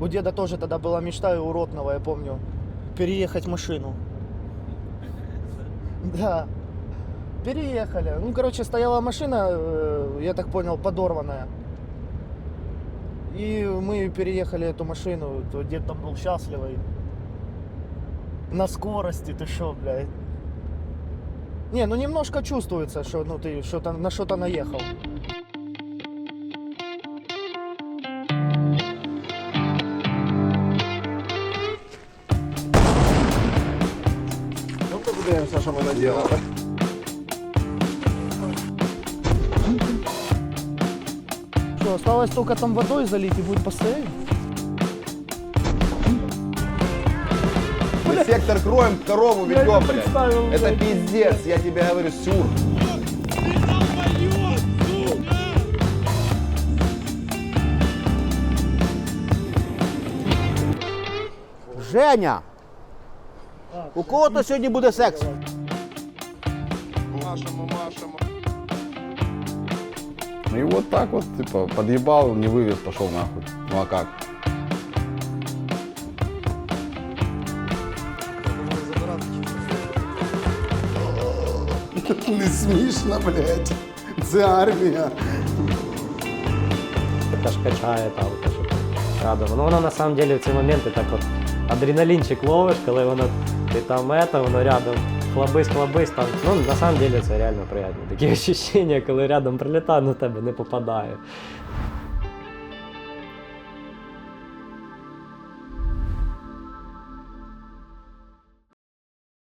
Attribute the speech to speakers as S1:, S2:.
S1: У деда тоже тогда была мечта и уродного, я помню, переехать машину. Да. Переехали. Ну, короче, стояла машина, э, я так понял, подорванная. И мы переехали эту машину, то дед там был счастливый. На скорости, ты шо, блядь. Не, ну немножко чувствуется, что ну ты что-то на что-то наехал.
S2: Подивимося, що ми наділали.
S1: Что, осталось только там водой залить и будет постоять?
S2: Мы сектор кроем, корову ведем, блядь. Это пиздец, я тебе говорю, сюр.
S3: Женя! У кого-то сьогодні буде секс?
S2: Машемо, машемо.
S4: Ну и вот так вот, типа, подъебал, не вывез, пошел нахуй. Ну а как?
S5: Не смішно, блядь. Це армія.
S6: Это ж качає там, те, що радом. Ну воно на самом деле в ці моменти так от адреналінчик ловиш, коли воно ти там это, воно рядом хлабись, хлабись там. Ну на самом деле це реально приємно. Такі ощущення, коли рядом прилітає, на тебе не попадає.